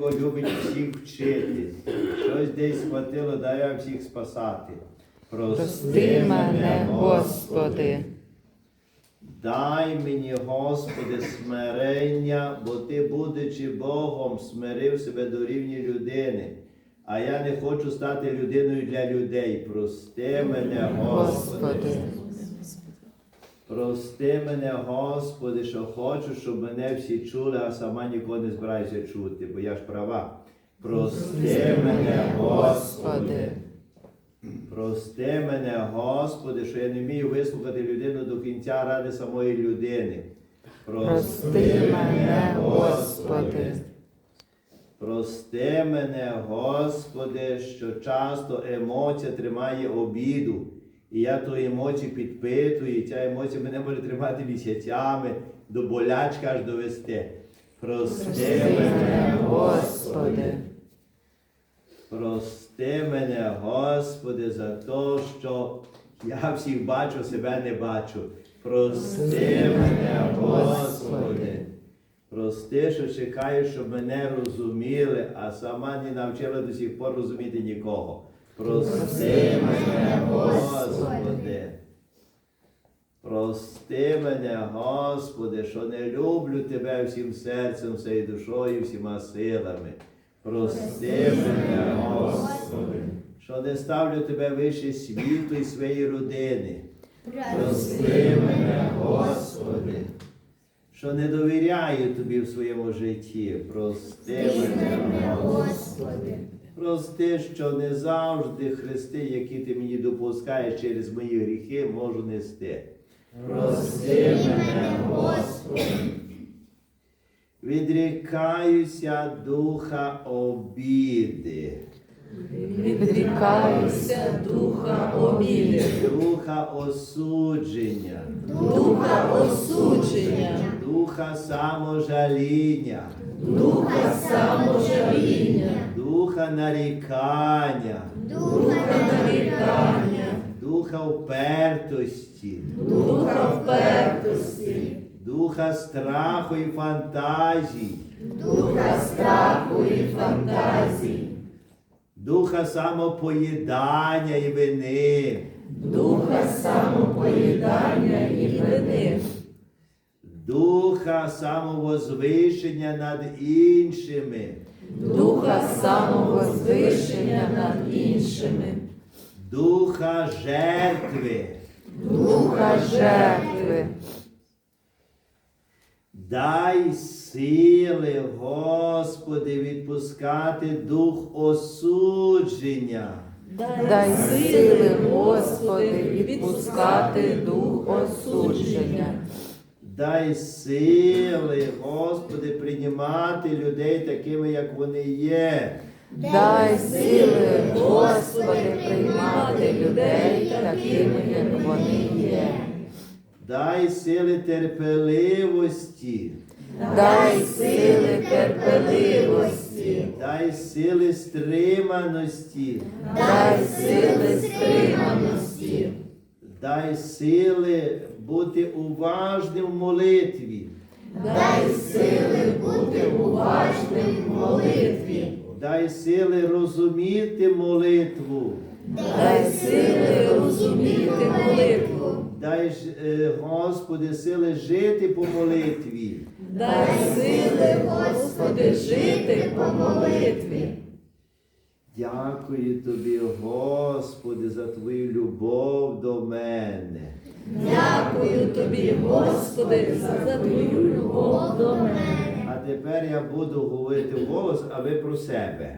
Любить всіх вчити. Щось десь схватило, дай всіх спасати. Прости мене, Господи, Дай мені, Господи, смирення, бо Ти, будучи Богом, смирив себе до рівня людини. А я не хочу стати людиною для людей. Прости мене, Господи. Прости мене, Господи, що хочу, щоб мене всі чули, а сама нікого не збираюся чути, бо я ж права. Прости мене, Господи. Прости мене, Господи, що я не вмію вислухати людину до кінця ради самої людини. прости мене, Господи, Прости мене, Господи, що часто емоція тримає обіду. І я ту емоцію підпитую, і ця емоція мене може тримати місяцями, до болячки аж довести. Прости прости мене. Господи, Прости мене, Господи, за те, що я всіх бачу, себе не бачу. Прости мене, Господи. Прости, що чекаю, щоб мене розуміли, а сама не навчила до сих пор розуміти нікого. Прости мене, Господи. Прости мене, Господи, що не люблю Тебе всім серцем, всією душою, всіма силами. Прости мене, Господи, що не ставлю Тебе вище світу і своєї родини. Прости мене, Господи, що не довіряю Тобі в своєму житті. Прости мене, Господи. Прости, що не завжди хрести, які ти мені допускаєш через мої гріхи, можу нести. Прости мене, Господи. Відрікаюся духа обіди, відрікаюся духа обіди, духа осудження, духа осудження, духа саможаління, духа саможаління, духа нарікання, духа нарікання, духа впертості, духа впертості, духа страху і фантазій, духа страху і фантазій, духа самопоїдання і вини, духа самопоїдання і вини, духа самовозвишення над іншими, духа самовозвишення над іншими, духа жертви. духа жертви. Дай сили, Господи, відпускати дух осудження. Дай сили, Господи, відпускати дух осудження. Дай сили, Господи, приймати людей такими, як вони є. Дай сили, Господи, приймати людей такими, як вони є. Дай сили терпеливості, Дай сили терпеливості, дай сили стриманості, дай сили стриманості, дай сили бути уважним в молитві. дай сили бути уважним в молитві, Дай сили розуміти молитву. дай сили розуміти молитву, Дай, е, Господи, сили жити по молитві. дай сили, Господи, жити по молитві. Дякую Тобі, Господи, за Твою любов до мене. Дякую тобі, Господи, за твою любов до мене. Тепер я буду говорити голос, а ви про себе.